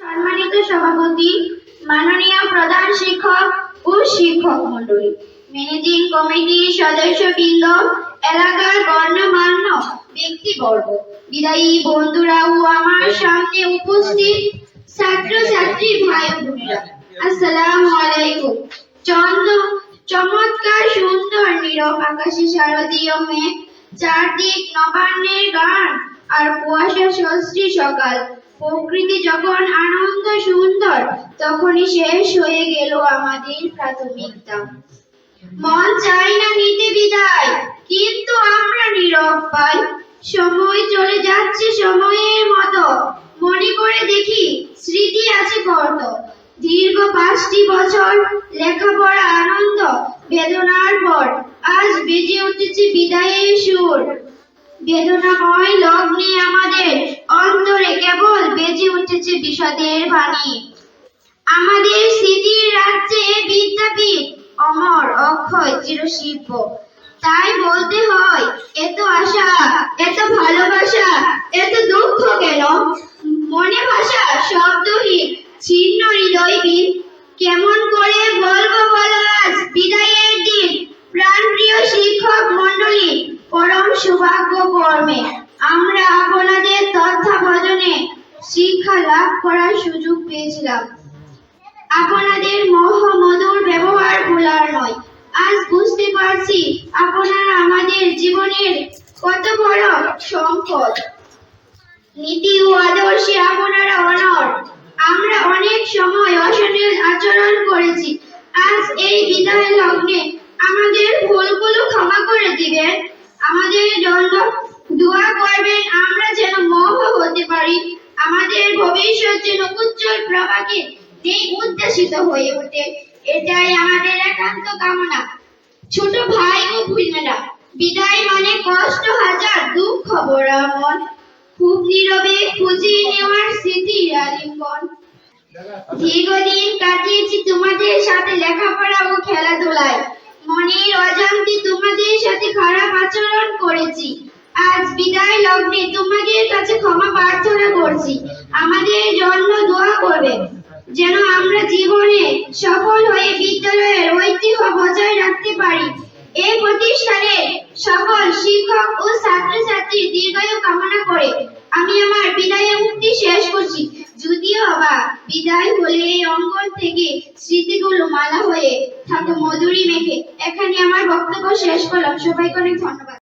সম্মানিত সভাপতি মাননীয় প্রধান শিক্ষক ও শিক্ষক মন্ডলী ম্যানেজিং কমিটির সদস্যবৃন্দ এলাকার গণ্যমান্য ব্যক্তিবর্গ বিদায়ী বন্ধুরা ও আমার সামনে উপস্থিত ছাত্র ছাত্রী ভাই বোনেরা। আসসালামু আলাইকুম। চন্দ্র চমৎকার, সুন্দর, নীরব আকাশে শারদীয় মেঘ, চারদিক নবান্নের গান আর কুয়াশা সস্ত্রী সকাল। প্রকৃতি যখন আনন্দ সুন্দর, তখনই শেষ হয়ে গেল আমাদের প্রাথমিক দাম। মন চাই না নিতে বিদায়, কিন্তু আমরা নীরব পাই সময় চলে যাচ্ছে সময়ের মতো। মনে করে দেখি স্মৃতি আছে কত দীর্ঘ পাঁচটি বছর লেখাপড়া আনন্দ, বেদনার পর আজ বেজে উঠেছে বিদায়ের সুর। বেদনাময় লগ্নে আমাদের অন্তরে কেবল বেজে উঠেছে বিষাদের বাণী। আমাদের স্মৃতির রাজ্যে বিদ্যাপীঠ অমর অক্ষয় চিরশিল্প। তাই বলতে হয়, এত আশা, এত ভালোবাসা, এত দুঃখ কেন? মনে ভাষা শব্দহীন, ছিন্ন হৃদয়হীন কেমন করে বলব বলো আজ? বিদায়ের দিন। প্রাণপ্রিয় শিক্ষক মণ্ডলী, পরম সৌভাগ্য কর্মে আমরা আপনাদের তত্ত্বাবধানে শিক্ষা লাভ করার সুযোগ পেয়েছিলাম। আপনাদের মহমধুর ব্যবহার আজ পারছি আপনারা আমাদের জীবনের কত বড় সম্পদ। নীতি ও আদর্শে আপনারা অনর। আমরা অনেক সময় অশনীল আচরণ করেছি। আজ এই বিদায় লগ্নে আমাদের ভুলগুলো ক্ষমা করে দিবেন। আমাদের জন্য দোয়া করবেন, আমরা যেন মোহ হতে পারি। আমাদের ভবিষ্যৎ যেন উজ্জ্বল প্রভাকে নেই উদ্দেশিত হয়ে ওঠে। এটাই আমাদের একান্ত কামনা। ছোট ভাই ও বোনেরা বিদায় মানে কষ্ট, হাজার দুঃখ ভরা মন খুব নীরবে খুঁজে নেওয়ার স্মৃতির আলিঙ্গন। দীর্ঘদিন কাটিয়েছি তোমাদের সাথে লেখাপড়া ও খেলাধুলায়। মনের অজান্তে তোমাদের সাথে খারাপ আচরণ করেছি। আজ বিদায় লগ্নে তোমাদের কাছে ক্ষমা প্রার্থনা করছি। আমাদের জন্য দোয়া করবে যেন আমরা জীবনে সফল হয়ে বিদ্যালয়ের ঐতিহ্য বজায় রাখতে পারি। এই প্রতিষ্ঠানে সকল শিক্ষক ও ছাত্রছাত্রী দীর্ঘায়ু কামনা করে। আমি আমার বিদায় মুক্তি শেষ করছি। যদিও বা বিদায় হলে এই অঙ্গন থেকে স্মৃতিগুলো মালা হয়ে থাকে মধুরী মেখে এখানে আমার বক্তব্য শেষ করলাম। সবাইকে অনেক ধন্যবাদ।